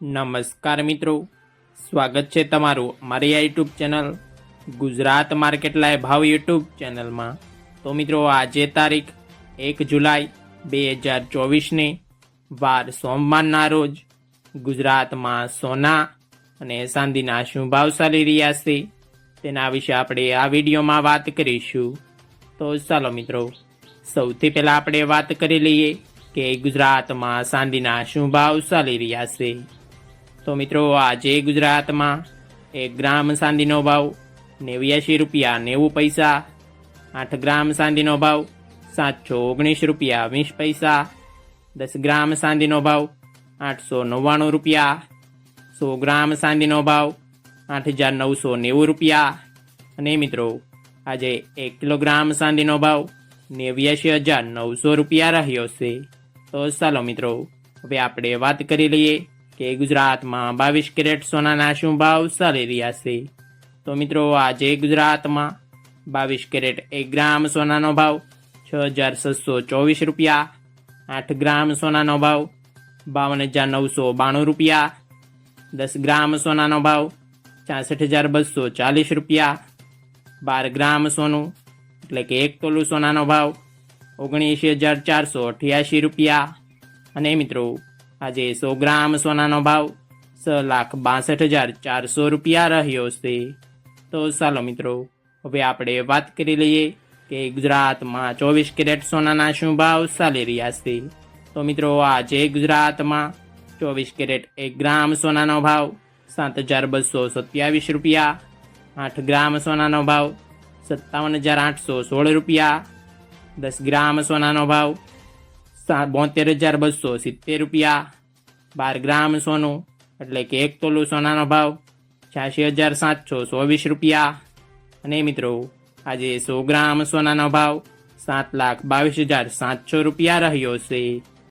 નમસ્કાર મિત્રો. સ્વાગત છે તમારું મારી આ YouTube channel Gujarat market live ભાવ યુટ્યુબ ચેનલમાં. તો મિત્રો, આજે તારીખ એક જુલાઈ બે હજાર ચોવીસને વાર સોમવારના રોજ ગુજરાતમાં સોના અને ચાંદીના શું ભાવ ચાલી રહ્યા છે તેના વિશે આપણે આ વિડીયોમાં વાત કરીશું. તો ચાલો મિત્રો, સૌથી પહેલાં આપણે વાત કરી લઈએ કે ગુજરાતમાં ચાંદીના શું ભાવ ચાલી રહ્યા છે. તો મિત્રો, આજે ગુજરાતમાં એક ગ્રામ ચાંદીનો ભાવ નેવ્યાશી રૂપિયા નેવું પૈસા, આઠ ગ્રામ ચાંદીનો ભાવ સાતસો ઓગણીસ રૂપિયા વીસ પૈસા, દસ ગ્રામ ચાંદીનો ભાવ આઠસો નવ્વાણું રૂપિયા, સો ગ્રામ ચાંદીનો ભાવ આઠ હજાર નવસો નેવું રૂપિયા. અને મિત્રો, આજે એક કિલોગ્રામ ચાંદીનો ભાવ નેવ્યાશી હજાર નવસો રૂપિયા રહ્યો છે. તો ચાલો મિત્રો, હવે આપણે વાત કરી લઈએ કે ગુજરાતમાં બાવીસ કેરેટ સોનાના શું ભાવ ચાલી રહ્યા છે? તો મિત્રો, આજે ગુજરાતમાં બાવીસ કેરેટ એક ગ્રામ સોનાનો ભાવ, છ હજાર છસો ચોવીસ રૂપિયા, આઠ ગ્રામ સોનાનો ભાવ, બાવન હજાર નવસો બાણું રૂપિયા, દસ ગ્રામ સોનાનો ભાવ, છાસઠ હજાર બસો ચાલીસ રૂપિયા, બાર ગ્રામ સોનું, એટલે કે એક તોલું સોનાનો ભાવ, ઓગણીસ હજાર ચારસો અઠ્યાસી રૂપિયા. અને મિત્રો આજે સો ગ્રામ સોનાનો ભાવ છ લાખ બાસઠ હજાર ચારસો રૂપિયા રહ્યો છે. તો ચાલો મિત્રો, હવે આપણે વાત કરી લઈએ કે ગુજરાતમાં ચોવીસ કેરેટ સોનાના શું ભાવ ચાલી રહ્યા છે. તો મિત્રો, આજે ગુજરાતમાં ચોવીસ કેરેટ એક ગ્રામ સોનાનો ભાવ સાત હજાર બસો સત્યાવીસ રૂપિયા, આઠ ગ્રામ સોનાનો ભાવ સત્તાવન હજાર આઠસો સોળ રૂપિયા, દસ ગ્રામ સોનાનો ભાવ બોતેર હજાર બસો સિત્તેર રૂપિયા. બાર ગ્રામ સોનું, એટલે કે એક તોલું સોનાનો ભાવ છ્યાસી હજાર સાતસો ચોવીસ રૂપિયા. અને મિત્રો, આજે સો ગ્રામ સોનાનો ભાવ સાત લાખ બાવીસ હજાર સાતસો રૂપિયા રહ્યો છે.